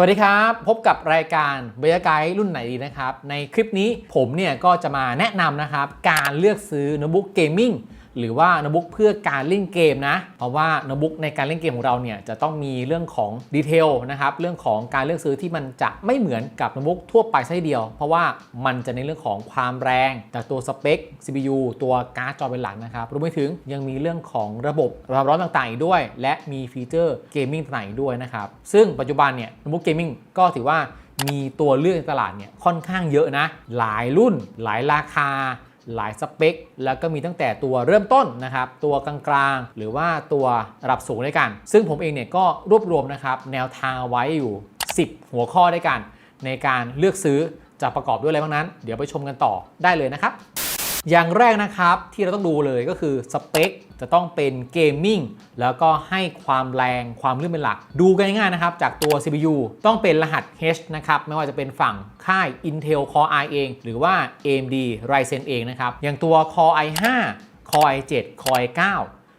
สวัสดีครับ พบกับรายการเบยไกด์รุ่นไหนดีนะครับ ในคลิปนี้ผมเนี่ยก็จะมาแนะนำนะครับ การเลือกซื้อโน้ตบุ๊กเกมมิ่ง หรือว่าโน้ตบุ๊กเพื่อการเล่นเกมนะ เพราะว่าโน้ตบุ๊กในการเล่นเกมของเราเนี่ยจะต้องมีเรื่องของดีเทลนะครับเรื่องของการเลือกซื้อที่มันจะไม่เหมือนกับโน้ตบุ๊กทั่วไปซะทีเดียว เพราะว่ามันจะในเรื่องของความแรงจากตัวสเปค CPU ตัวการ์ดจอเป็นหลักนะครับรวมไปถึงยังมีเรื่องของระบบความร้อนต่างๆอีกด้วย และมีฟีเจอร์เกมมิ่งต่างๆอีกด้วยนะครับซึ่งปัจจุบันเนี่ยโน้ตบุ๊กเกมมิ่งก็ถือว่ามีตัวเลือกในตลาดเนี่ยค่อนข้างเยอะนะ หลายรุ่น หลายราคา หลายสเปค แล้วก็มีตั้งแต่ตัวเริ่มต้นนะครับ ตัวกลางๆ หรือว่าตัวระดับสูงด้วยกัน ซึ่งผมเองเนี่ยก็รวบรวมนะครับแนวทางไว้อยู่ 10 หัวข้อด้วยกัน ในการเลือกซื้อจะประกอบด้วยอะไรบ้างนั้น เดี๋ยวไปชมกันต่อได้เลยนะครับ อย่างแรกนะครับที่เราต้องดูเลยก็คือสเปคจะต้องเป็นเกมมิ่งแล้วก็ให้ความแรงความลื่นเป็นหลัก ดูกันง่ายๆนะครับ จากตัว CPU ต้องเป็นรหัส H นะครับ ไม่ว่าจะเป็นฝั่งค่าย Intel Core i เอง หรือว่า AMD Ryzen เองนะครับ อย่างตัว Core i5 Core i7 Core i9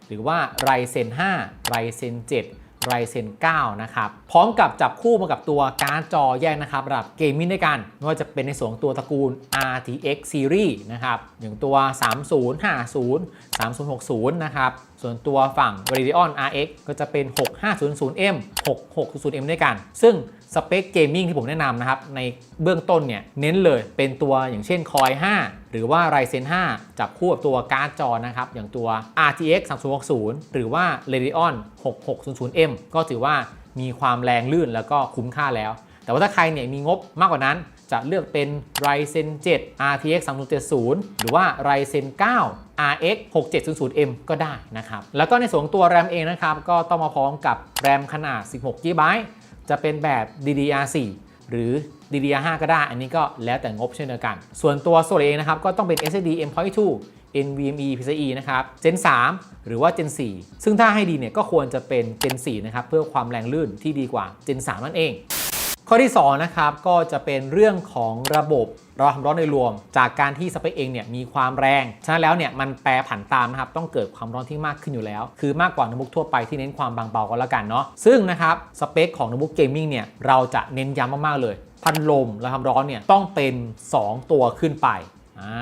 หรือว่า Ryzen 5 Ryzen 7 ไรเซน9นะครับ พร้อมกับจับคู่มากับตัวการ์ดจอแยกนะครับระดับเกมมิ่งด้วยกัน ไม่ว่าจะเป็นในส่วนตัวตระกูล RTX Series นะครับ อย่างตัว 3050 3060 นะครับ ส่วนตัวฝั่ง Radeon RX ก็จะเป็น 6500M 6600M ด้วยกัน ซึ่ง สเปคเกมมิ่งที่ผมแนะนำนะครับ ในเบื้องต้นเนี่ยเน้นเลยเป็นตัวอย่างเช่น Core i5 หรือว่า Ryzen 5จับคู่กับตัวการ์ดจอนะครับ อย่างตัว RTX 3060 หรือว่า Radeon 6600M ก็ถือว่ามีความแรงลื่นแล้วก็คุ้มค่าแล้ว แต่ว่าถ้าใครเนี่ยมีงบมากกว่านั้นจะเลือกเป็น Ryzen 7 RTX 3070 หรือว่า Ryzen 9 RX 6700M ก็ได้นะครับ แล้วก็ในส่วนตัว RAM เองนะครับ ก็ต้องมาพร้อมกับ RAM ขนาด 16 GB จะเป็นแบบ DDR4 หรือ DDR5 ก็ได้ อันนี้ก็แล้วแต่งบเช่นเดียวกัน ส่วนตัวโซลเองนะครับ ก็ต้องเป็น SSD M.2 NVMe PCIe นะครับ Gen 3 หรือว่า Gen 4 ซึ่งถ้าให้ดีเนี่ยก็ควรจะเป็น Gen 4 นะครับ เพื่อความแรงลื่นที่ดีกว่า Gen 3 นั่นเอง ข้อที่2นะครับก็จะเป็นเรื่องของระบบระบายความร้อนโดยรวม จากการที่สเปคเองเนี่ยมีความแรง ฉะนั้นแล้วเนี่ยมันแปรผันตามนะครับต้องเกิดความร้อนที่มากขึ้นอยู่แล้ว คือมากกว่าโน้ตบุ๊กทั่วไปที่เน้นความบางเบาก็แล้วกันเนาะซึ่งนะครับสเปคของโน้ตบุ๊กเกมมิ่งเนี่ยเราจะเน้นย้ำมากๆเลย พัดลมและความร้อนเนี่ยต้องเป็น 2 ตัวขึ้นไปอ่า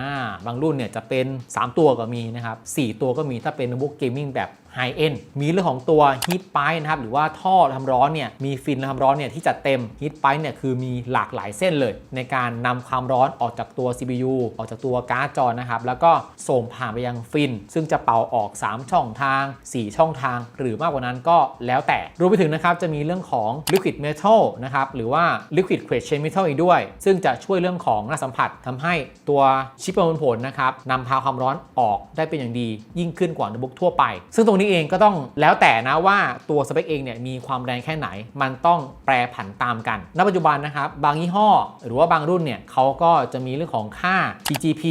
บางรุ่นเนี่ยจะเป็น 3 ตัวก็มีนะครับ 4 ตัวก็มีถ้าเป็นโน้ตบุ๊กเกมมิ่งแบบไฮเอ็นมีเรื่องของตัวฮีทไปนะครับหรือว่าท่อทำร้อนเนี่ยมีฟินทำร้อนเนี่ยที่จัดเต็มฮีทไปเนี่ยคือมีหลากหลายเส้นเลย ในการนำความร้อนออกจากตัว CPU ออกจากตัวการ์ดจอนะครับแล้วก็ส่งผ่านไปยังฟิน ซึ่งจะเป่าออก 3 ช่องทาง 4 ช่องทาง หรือมากกว่านั้นก็แล้วแต่รวมไปถึงนะครับจะมีเรื่องของ liquid metal นะครับหรือว่า liquid crate chain metal อีกด้วย ซึ่งจะช่วยเรื่องของหน้าสัมผัสทำให้ตัวชิปประมวลผลนะครับนำพาความร้อนออกได้เป็นอย่างดี ยิ่งขึ้นกว่าโน้ตบุ๊กทั่วไป ซึ่งตรงนี้เองก็ต้องแล้วแต่นะว่าตัวสเปคเองเนี่ยมีความแรงแค่ไหน มันต้องแปรผันตามกัน ณ ปัจจุบันนะครับบางยี่ห้อ หรือว่าบางรุ่นเนี่ยเขาก็จะมีเรื่องของค่า TGP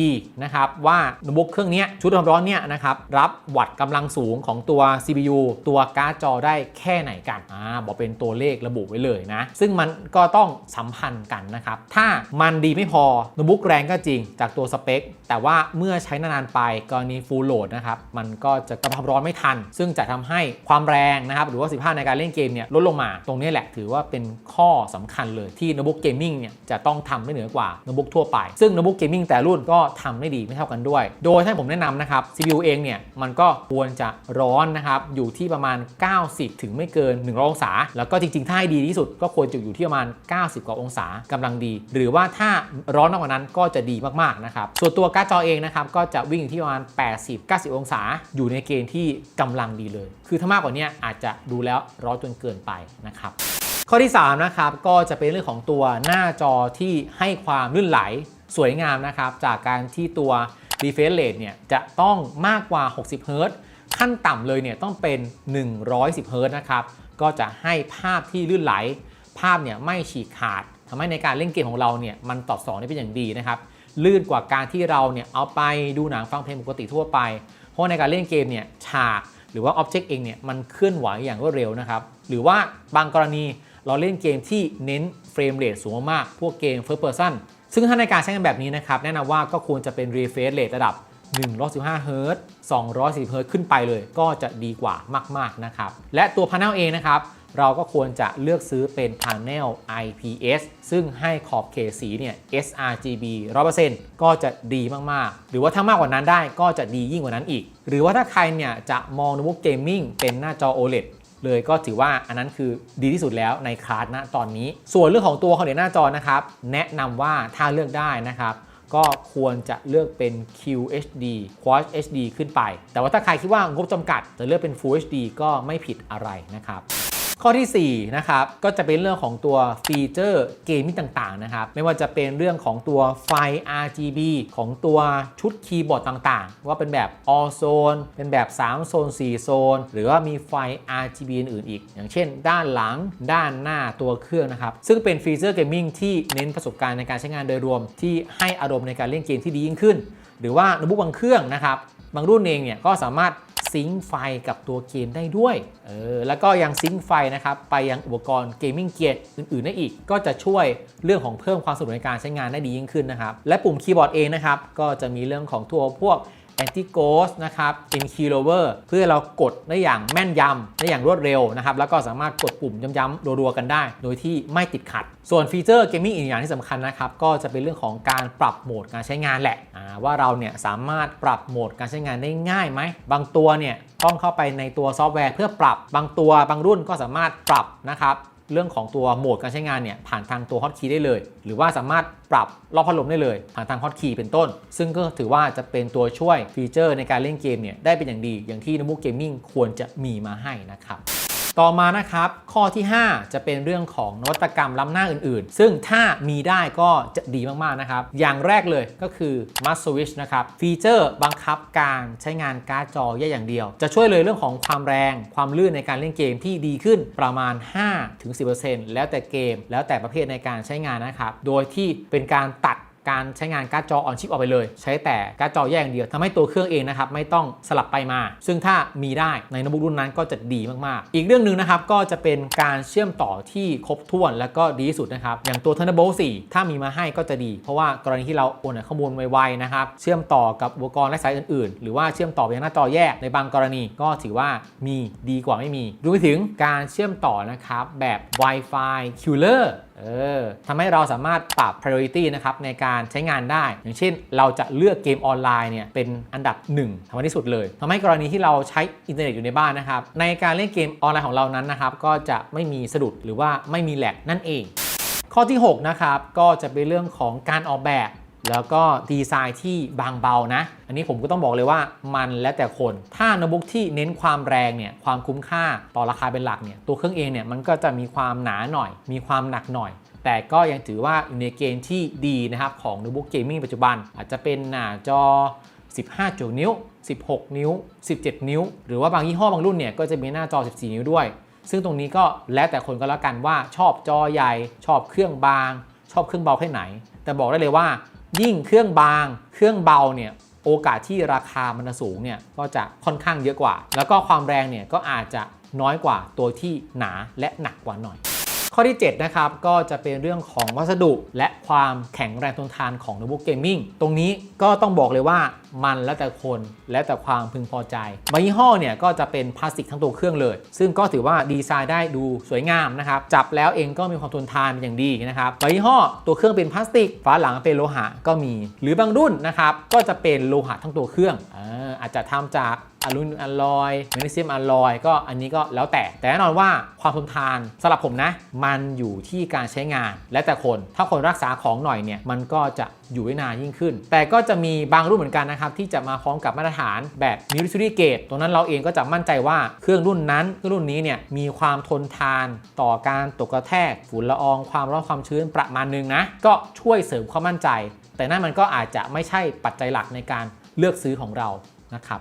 นะครับว่าโน้ตบุ๊กเครื่องนี้ชุดความร้อนเนี่ยนะครับรับวัตต์กำลังสูงของตัว CPU ตัวการ์ดจอได้แค่ไหนกันอ่าบอกเป็นตัวเลขระบุไว้เลยนะ ซึ่งมันก็ต้องสัมพันธ์กันนะครับถ้ามันดีไม่พอโน้ตบุ๊กแรงก็จริงจากตัวสเปคแต่ว่าเมื่อใช้นานๆไปกรณี full load นะครับมันก็จะกำความร้อนไม่ทันซึ่งจะทำให้ความแรงนะครับหรือว่าสิทธิภาพในการเล่นเกมเนี่ยลดลงมา ตรงนี้แหละถือว่าเป็นข้อสำคัญเลยที่โน้ตบุ๊กเกมมิ่งเนี่ยจะต้องทำได้เหนือกว่าโน้ตบุ๊กทั่วไป ซึ่งโน้ตบุ๊กเกมมิ่งแต่รุ่นก็ทำได้ดีไม่เท่ากันด้วย โดยถ้าผมแนะนำนะครับ CPU เองเนี่ยมันก็ควรจะร้อนนะครับอยู่ที่ประมาณ 90 ถึงไม่เกิน100องศา แล้วก็จริงๆ ถ้าให้ดีที่สุดก็ควรจะอยู่ที่ประมาณ 90 กว่าองศากำลังดี หรือว่าถ้าร้อนมากกว่านั้นก็จะดีมากๆนะครับส่วนตัวการ์ดจอเองนะครับก็จะวิ่งอยู่ที่ประมาณ 80-90 องศา อยู่ในเกณฑ์ที่กำลังดีเลย คือถ้ามากกว่านี้อาจจะดูแล้วร้อนจนเกินไปนะครับ ข้อที่ 3 นะครับ ก็จะเป็นเรื่องของตัวหน้าจอที่ให้ความลื่นไหลสวยงามนะครับ จากการที่ตัว refresh rate เนี่ยจะต้องมากกว่า 60 Hz ขั้นต่ำเลยเนี่ยต้องเป็น 110 Hz นะครับ ก็จะให้ภาพที่ลื่นไหล ภาพเนี่ยไม่ฉีกขาดทำให้ในการเล่นเกมของเราเนี่ยมันตอบสนองได้เป็นอย่างดีนะครับลื่นกว่าการที่เราเนี่ยเอาไปดูหนังฟังเพลงปกติทั่วไป เพราะในการเล่นเกมเนี่ยฉาก รือว่าอ็อบเจกต์เองเนี่ยมันเคลื่อนไหวอย่างรวดเร็วนะครับ หรือว่าบางกรณีเราเล่นเกมที่เน้นเฟรมเรทสูงมาก พวกเกม first person ซึ่งถ้าในการใช้งานแบบนี้นะครับ แนะนำว่าก็ควรจะเป็น refresh rate ระดับ 115เฮิร์ต240เฮิร์ตขึ้นไปเลยก็จะดีกว่ามาก ๆ นะครับ และตัวพา n e l เองนะครับ เราก็ควรจะเลือกซื้อเป็น Panel IPS ซึ่งให้ขอบเขตสีเนี่ย sRGB 100%ก็จะดีมาก ๆ หรือว่าถ้ามากกว่านั้นได้ก็จะดียิ่งกว่านั้นอีก หรือว่าถ้าใครเนี่ยจะมองโน้ตบุ๊กเกมมิ่งเป็นหน้าจอ OLED เลยก็ถือว่าอันนั้นคือดีที่สุดแล้วในคลาสณตอนนี้ ส่วนเรื่องของตัวคอนเนตหน้าจอนะครับ แนะนำว่าถ้าเลือกได้นะครับ ก็ควรจะเลือกเป็น QHD Quad HD ขึ้นไป แต่ว่าถ้าใครคิดว่างบจำกัดจะเลือกเป็น Full HD ก็ไม่ผิดอะไรนะครับ ข้อที่ 4 นะครับ ก็จะเป็นเรื่องของตัวฟีเจอร์เกมมิ่งต่างๆนะครับ ไม่ว่าจะเป็นเรื่องของตัวไฟ RGB ของตัวชุดคีย์บอร์ดต่างๆ ว่าเป็นแบบ all zone เป็นแบบ 3 โซน 4 โซน หรือว่ามีไฟ RGB อื่นๆอีก อย่างเช่น ด้านหลังด้านหน้าตัวเครื่องนะครับ ซึ่งเป็นฟีเจอร์เกมมิ่งที่เน้นประสบการณ์ในการใช้งานโดยรวม ที่ให้อารมณ์ในการเล่นเกมที่ดียิ่งขึ้น หรือว่าโน้ตบุ๊กบางเครื่องนะครับบางรุ่นเองเนี่ยก็สามารถ ซิงค์ไฟกับตัวเกมได้ด้วยเออแล้วก็ยังซิงค์ไฟนะครับไปยังอุปกรณ์เกมมิ่งเกียร์อื่นๆได้อีก ก็จะช่วยเรื่องของเพิ่มความสะดวกในการใช้งานได้ดียิ่งขึ้นนะครับ และปุ่มคีย์บอร์ดเองนะครับก็จะมีเรื่องของตัวพวก anti ghost นะครับ in key lower เพื่อเรากดได้อย่างแม่นยำได้อย่างรวดเร็วนะครับแล้วก็สามารถกดปุ่มย้ำๆรัวๆกันได้ โดยที่ไม่ติดขัด ส่วนฟีเจอร์เกมมิ่งอีกอย่างที่สำคัญนะครับก็จะเป็นเรื่องของการปรับโหมดการใช้งานแหละว่าเราเนี่ยสามารถปรับโหมดการใช้งานได้ง่ายไหมบางตัวเนี่ยต้องเข้าไปในตัวซอฟต์แวร์เพื่อปรับบางตัวบางรุ่นก็สามารถปรับนะครับ เรื่องของตัวโหมดการใช้งานเนี่ยผ่านทางตัวฮอตคีย์ได้เลย หรือว่าสามารถปรับรอบพัดลมได้เลย ผ่านทางฮอตคีย์เป็นต้น ซึ่งก็ถือว่าจะเป็นตัวช่วยฟีเจอร์ในการเล่นเกมเนี่ยได้เป็นอย่างดีอย่างที่โน้ตบุ๊กเกมมิ่งควรจะมีมาให้นะครับ ต่อมานะครับ ข้อที่ 5 จะเป็นเรื่องของนวัตกรรมล้ำหน้าอื่นๆ ซึ่งถ้ามีได้ก็จะดีมากๆนะครับ อย่างแรกเลยก็คือ m u s Switch นะครับ ฟีเจอร์บังคับการใช้งานการ์ดจอแยกอย่างเดียว จะช่วยเลยเรื่องของความแรงความลื่นในการเล่นเกมที่ดีขึ้นประมาณ 5-10%แล้วแต่เกม แล้วแต่ประเภทในการใช้งานนะครับ โดยที่เป็นการตัด การใช้งานการ์ดจอออนชิปออกไปเลย ใช้แต่การ์ดจอแยกอย่างเดียวทำให้ตัวเครื่องเองนะครับไม่ต้องสลับไปมา ซึ่งถ้ามีได้ในโน้ตบุ๊กรุ่นนั้นก็จะดีมากๆ อีกเรื่องหนึ่งนะครับก็จะเป็นการเชื่อมต่อที่ครบถ้วนและก็ดีที่สุดนะครับอย่างตัว Thunderbolt 4 ถ้ามีมาให้ก็จะดี เพราะว่ากรณีที่เราโอนข้อมูลไวๆนะครับเชื่อมต่อกับอุปกรณ์และสายอื่นๆ หรือว่าเชื่อมต่อไปยังหน้าจอแยกในบางกรณีก็ถือว่ามีดีกว่าไม่มีรวมไปถึงการเชื่อมต่อนะครับแบบ Wi-Fi Killer เออทำให้เราสามารถปรับ priority นะครับในการใช้งานได้ อย่างเช่น เราจะเลือกเกมออนไลน์เนี่ยเป็นอันดับ1ทำให้ที่สุดเลยทำให้กรณีที่เราใช้อินเทอร์เน็ตอยู่ในบ้านนะครับ ในการเล่นเกมออนไลน์ของเรานั้นนะครับ ก็จะไม่มีสะดุดหรือว่าไม่มีแหลกนั่นเอง ข้อที่ 6 นะครับ ก็จะเป็นเรื่องของการออกแบบ แล้วก็ดีไซน์ที่บางเบานะ อันนี้ผมก็ต้องบอกเลยว่ามันแล้วแต่คน ถ้าโน้ตบุ๊กที่เน้นความแรงเนี่ยความคุ้มค่าต่อราคาเป็นหลักเนี่ยตัวเครื่องเองเนี่ยมันก็จะมีความหนาหน่อย มีความหนักหน่อย แต่ก็ยังถือว่าอยู่ในเกณฑ์ที่ดีนะครับของโน้ตบุ๊กเกมมิ่งปัจจุบัน อาจจะเป็นหน้าจอ 15จุดนิ้ว 16 นิ้ว 17 นิ้ว หรือว่าบางยี่ห้อบางรุ่นเนี่ยก็จะมีหน้าจอ 14 นิ้วด้วย ซึ่งตรงนี้ก็แล้วแต่คนก็แล้วกันว่าชอบจอใหญ่ ชอบเครื่องบาง ชอบเครื่องเบาแค่ไหน แต่บอกได้เลยว่า ยิ่งเครื่องบาง เครื่องเบาเนี่ยโอกาสที่ราคามันสูงเนี่ยก็จะค่อนข้างเยอะกว่า แล้วก็ความแรงเนี่ยก็อาจจะน้อยกว่าตัวที่หนาและหนักกว่าหน่อย ข้อที่ 7 นะครับก็จะเป็นเรื่องของวัสดุและความแข็งแรงทนทานของโน้ตบุ๊กเกมมิ่งตรงนี้ก็ต้องบอกเลยว่ามันแล้วแต่คนและแต่ความพึงพอใจบางยี่ห้อเนี่ยก็จะเป็นพลาสติกทั้งตัวเครื่องเลย ซึ่งก็ถือว่าดีไซน์ได้ดูสวยงามนะครับ จับแล้วเองก็มีความทนทานเป็นอย่างดีนะครับบางยี่ห้อตัวเครื่องเป็นพลาสติกฝาหลังเป็นโลหะก็มี หรือบางรุ่นนะครับก็จะเป็นโลหะทั้งตัวเครื่องอาอาจจะทำจากอลูมิเนียมอลลอยแมกนีเซียมอลลอยก็อันนี้ก็แล้วแต่ แต่แน่นอนว่าความทนทานสำหรับผมนะ มันอยู่ที่การใช้งานและแต่คน ถ้าคนรักษาของหน่อยเนี่ย มันก็จะ อยู่ได้นานยิ่งขึ้น แต่ก็จะมีบางรุ่นเหมือนกันนะครับ ที่จะมาพร้อมกับมาตรฐานแบบ military grade ตรงนั้นเราเองก็จะมั่นใจว่าเครื่องรุ่นนั้นเครื่องรุ่นนี้เนี่ยมีความทนทานต่อการตกกระแทกฝุ่นละอองความร้อนความชื้นประมาณนึงนะก็ช่วยเสริมความมั่นใจ แต่นั่นมันก็อาจจะไม่ใช่ปัจจัยหลักในการเลือกซื้อของเรานะครับ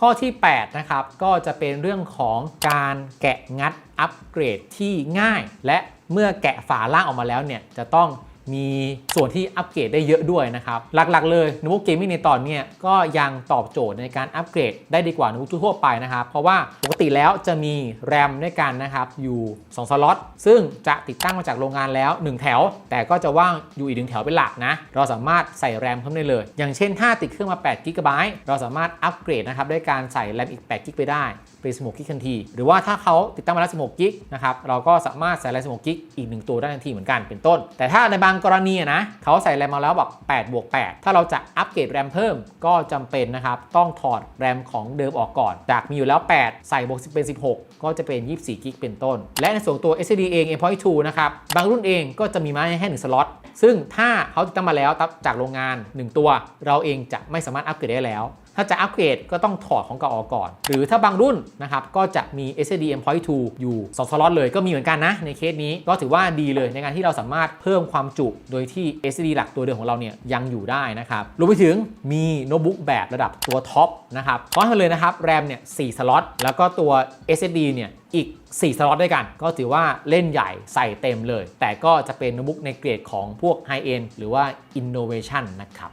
ข้อที่ 8 นะครับ ก็จะเป็นเรื่องของการแกะงัดอัปเกรดที่ง่าย และเมื่อแกะฝาล่างออกมาแล้วเนี่ย จะต้อง มีส่วนที่อัปเกรดได้เยอะด้วยนะครับ หลักๆ เลยโน้ตบุ๊กเกมมิ่งในตอนนี้ก็ยังตอบโจทย์ในการอัปเกรดได้ดีกว่าโน้ตบุ๊กทั่วไปนะครับ เพราะว่าปกติแล้วจะมีแรมด้วยกันนะครับ อยู่ 2 สล็อต ซึ่งจะติดตั้งมาจากโรงงานแล้ว 1 แถว แต่ก็จะว่างอยู่อีกหนึ่งแถวเป็นหลักนะ เราสามารถใส่แรมเพิ่มได้เลย อย่างเช่นถ้าติดเครื่องมา8 g b เราสามารถอัปเกรดนะครับด้วยการใส่แรมอีก8 g b ไปได้ เป็น 16 กิกทันที หรือว่าถ้าเขาติดตั้งมาแล้ว 16 กิกนะครับเราก็สามารถใส่แรม16 กิกอีก 1 ตัวได้ทันทีเหมือนกันเป็นต้น แต่ถ้าในบางกรณีนะเขาใส่แรมมาแล้วแบบ8บวก8ถ้าเราจะอัปเกรดแรมเพิ่มก็จำเป็นนะครับต้องถอดแรมของเดิมออกก่อน จากมีอยู่แล้ว 8 ใส่บวก10เป็น 16 ก็จะเป็น 24 กิกเป็นต้น และในส่วนตัว SSD เอง M.2 นะครับบางรุ่นเองก็จะมีมาให้แค่1สล็อตซึ่งถ้าเขาติดตั้งมาแล้วจากโรงงาน 1 ตัว เราเองจะไม่สามารถอัปเกรดได้แล้ว ถ้าจะอัปเกรดก็ต้องถอดของเก่าออกก่อน หรือถ้าบางรุ่นนะครับก็จะมี SSD M.2 อยู่2สล็อตเลยก็มีเหมือนกันนะในเคสนี้ก็ถือว่าดีเลยในการที่เราสามารถเพิ่มความจุโดยที่ SSD หลักตัวเดิมของเราเนี่ยยังอยู่ได้นะครับรวมไปถึงมีโน้ตบุ๊กแบบระดับตัวท็อปนะครับพร้อมกันเลยนะครับแรมเนี่ย4สล็อตแล้วก็ตัว SSD เนี่ยอีก 4 สล็อตด้วยกัน ก็ถือว่าเล่นใหญ่ใส่เต็มเลย แต่ก็จะเป็นโน้ตบุ๊กในเกรดของพวก High End หรือว่า Innovation นะครับ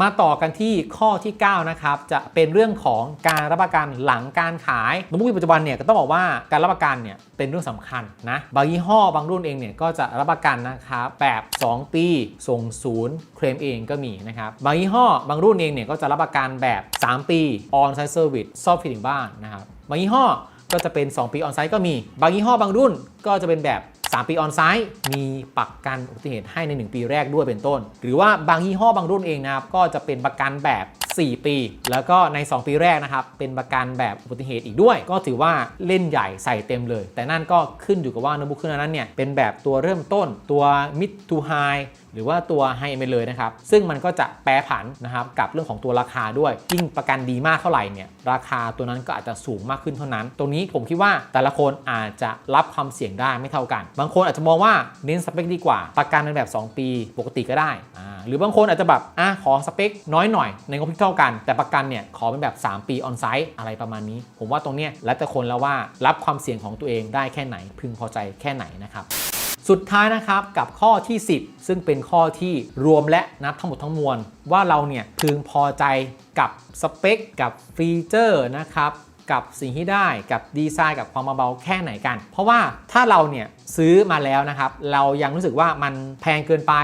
มาต่อกันที่ข้อที่ 9 นะครับ จะเป็นเรื่องของการรับประกันหลังการขายน้ตบุ๊กในปัจจุบันเนี่ยก็ต้องบอกว่าการรับประกันเนี่ยเป็นเรื่องสำคัญนะบางยี่ห้อบางรุ่นเองเนี่ยก็จะรับประกันนะครับแบบ 2 ปีส่งศูนย์เคลมเองก็มีนะครับบางยี่ห้อบางรุ่นเองเนี่ยก็จะรับประกันแบบ 3 ปี on site service ซ่อมฟรีถึงบ้านนะครับบางยี่ห้อก็จะเป็น 2 ปี on site ก็มี บางยี่ห้อบางรุ่นก็จะเป็นแบบ 3 ปีออนไซต์มีประกันอุบัติเหตุให้ใน 1 ปีแรกด้วยเป็นต้น หรือว่าบางยี่ห้อบางรุ่นเองนะครับก็จะเป็นประกันแบบ 4 ปี แล้วก็ใน 2 ปีแรกนะครับเป็นประกันแบบอุบัติเหตุอีกด้วย ก็ถือว่าเล่นใหญ่ใส่เต็มเลย แต่นั่นก็ขึ้นอยู่กับว่าโน้ตบุ๊กเครื่องนั้นเนี่ยเป็นแบบตัวเริ่มต้นตัว mid to high หรือว่าตัว High End ไปเลยนะครับ ซึ่งมันก็จะแปรผันนะครับกับเรื่องของตัวราคาด้วยยิ่งประกันดีมากเท่าไหร่เนี่ยราคาตัวนั้นก็อาจจะสูงมากขึ้นเท่านั้น ตรงนี้ผมคิดว่าแต่ละคนอาจจะรับความเสี่ยงได้ไม่เท่ากัน บางคนอาจจะมองว่าเน้นสเปคดีกว่า ประกันเป็นแบบ 2 ปีปกติก็ได้ หรือบางคนอาจจะแบบอะขอสเปคน้อยหน่อย ในงบที่เท่ากัน แต่ประกันเนี่ยขอเป็นแบบ 3 ปีออนไซต์อะไรประมาณนี้ ผมว่าตรงเนี้ยแล้วแต่คนแล้วว่ารับความเสี่ยงของตัวเองได้แค่ไหน พึงพอใจแค่ไหนนะครับ สุดท้ายนะครับกับข้อที่ 10 ซึ่งเป็นข้อที่รวมและนับทั้งหมดทั้งมวล ว่าเราเนี่ยพึงพอใจกับสเปค กับฟีเจอร์นะครับกับสิ่งที่ได้กับดีไซน์กับความเบาๆแค่ไหนกัน เพราะว่าถ้าเราเนี่ยซื้อมาแล้วนะครับ เรายังรู้สึกว่ามันแพงเกินไป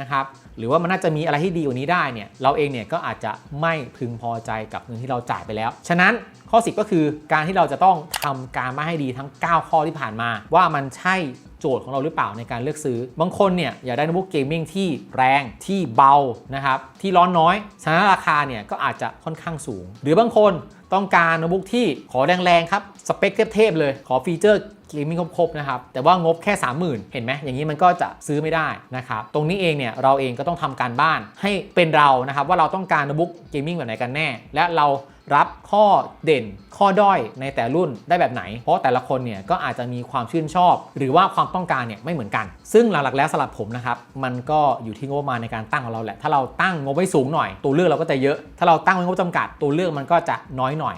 นะครับหรือว่ามันน่าจะมีอะไรที่ดีกว่านี้ได้เนี่ยเราเองเนี่ยก็อาจจะไม่พึงพอใจกับเงินที่เราจ่ายไปแล้ว ฉะนั้น ข้อ 10 ก็คือการที่เราจะต้องทำการมาให้ดีทั้ง 9 ข้อที่ผ่านมา ว่ามันใช่โจทย์ของเราหรือเปล่าในการเลือกซื้อ บางคนเนี่ยอยากได้โน้ตบุ๊กเกมมิ่งที่แรงที่เบานะครับที่ร้อนน้อยฉะนั้นราคาเนี่ยก็อาจจะค่อนข้างสูง หรือบางคนต้องการโน้ตบุ๊กที่ขอแรงๆครับสเปคเทพๆเลย ขอฟีเจอร์เกมมิ่งครบๆนะครับ แต่ว่างบแค่ 30,000 เห็นไหมอย่างนี้มันก็จะซื้อไม่ได้นะครับ ตรงนี้เองเนี่ยเราเองก็ต้องทำการบ้านให้เป็นเรานะครับว่าเราต้องการโน้ตบุ๊กเกมมิ่งแบบไหนกันแน่ และเรา รับข้อเด่นข้อด้อยในแต่รุ่นได้แบบไหน เพราะแต่ละคนเนี่ยก็อาจจะมีความชื่นชอบ หรือว่าความต้องการเนี่ยไม่เหมือนกัน ซึ่งหลักๆแล้วสำหรับผมนะครับมันก็อยู่ที่งบประมาณในการตั้งของเราแหละ ถ้าเราตั้งงบไว้สูงหน่อย ตัวเลือกเราก็จะเยอะ ถ้าเราตั้งไว้งบจำกัดตัวเลือกมันก็จะน้อยหน่อย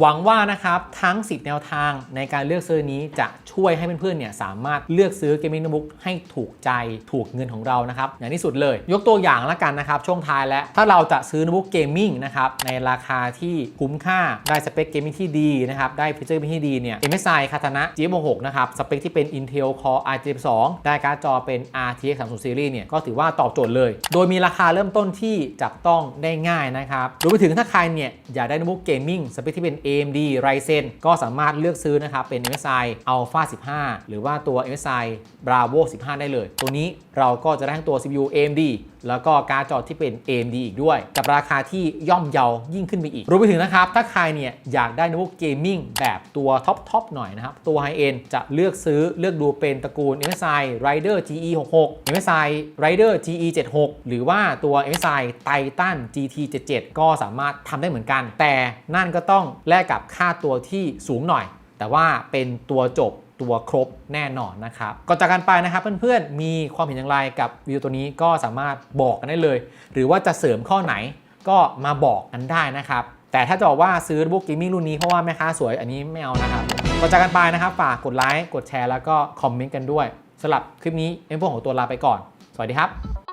หวังว่านะครับทั้ง 10 แนวทางในการเลือกซื้อนี้จะช่วยให้เพื่อนๆเนี่ยสามารถเลือกซื้อเกมมิ่งโน้ตบุ๊กให้ถูกใจถูกเงินของเรานะครับอย่างที่สุดเลย ยกตัวอย่างละกันนะครับช่วงท้ายแล้วถ้าเราจะซื้อโน้ตบุ๊กเกมมิ่งนะครับในราคาที่คุ้มค่าได้สเปคเกมมิ่งที่ดีนะครับได้ฟีเจอร์ที่ดีเนี่ย MSI Katana GM6 นะครับสเปคที่เป็น Intel Core i7 2ได้การ์ดจอเป็น RTX 30 Series เนี่ยก็ถือว่าตอบโจทย์เลย โดยมีราคาเริ่มต้นที่จับต้องได้ง่ายนะครับรวมไปถึงถ้าใครเนี่ยอยากได้โน้ตบุ๊กเกมมิ่งสเปคที่เป็น AMD Ryzen ก็สามารถเลือกซื้อนะครับเป็น MSI Alpha 15 หรือว่าตัว MSI Bravo 15 ได้เลย ตัวนี้เราก็จะได้ทั้งตัว CPU AMD แล้วก็การ์ดจอที่เป็น AMD อีกด้วย กับราคาที่ย่อมเยายิ่งขึ้นไปอีกรวมไปถึงนะครับ ถ้าใครเนี่ยอยากได้โน้ตบุ๊กเกมมิ่งแบบตัวท็อปทอปหน่อยนะครับ ตัว High End จะเลือกซื้อเลือกดูเป็นตระกูล MSI Rider GE 66 MSI Rider GE 76หรือว่าตัว MSI Titan GT 77ก็สามารถทำได้เหมือนกัน แต่นั่นก็ต้องแลกกับค่าตัวที่สูงหน่อย แต่ว่าเป็นตัวจบตัวครบแน่นอนนะครับก่อนจากกันไปนะครับเพื่อนๆ มีความเห็นอย่างไรกับวิดีโอตัวนี้ก็สามารถบอกกันได้เลย หรือว่าจะเสริมข้อไหนก็มาบอกกันได้นะครับ แต่ถ้าจะบอกว่าซื้อบุ๊กเกมมิ่งรุ่นนี้เพราะว่าแม่ค้าสวยอันนี้ไม่เอานะครับก่อนจากกันไปนะครับฝากกดไลค์กดแชร์แล้วก็คอมเมนต์กันด้วยสำหรับคลิปนี้เอ็มพวกของตัวลาไปก่อน สวัสดีครับ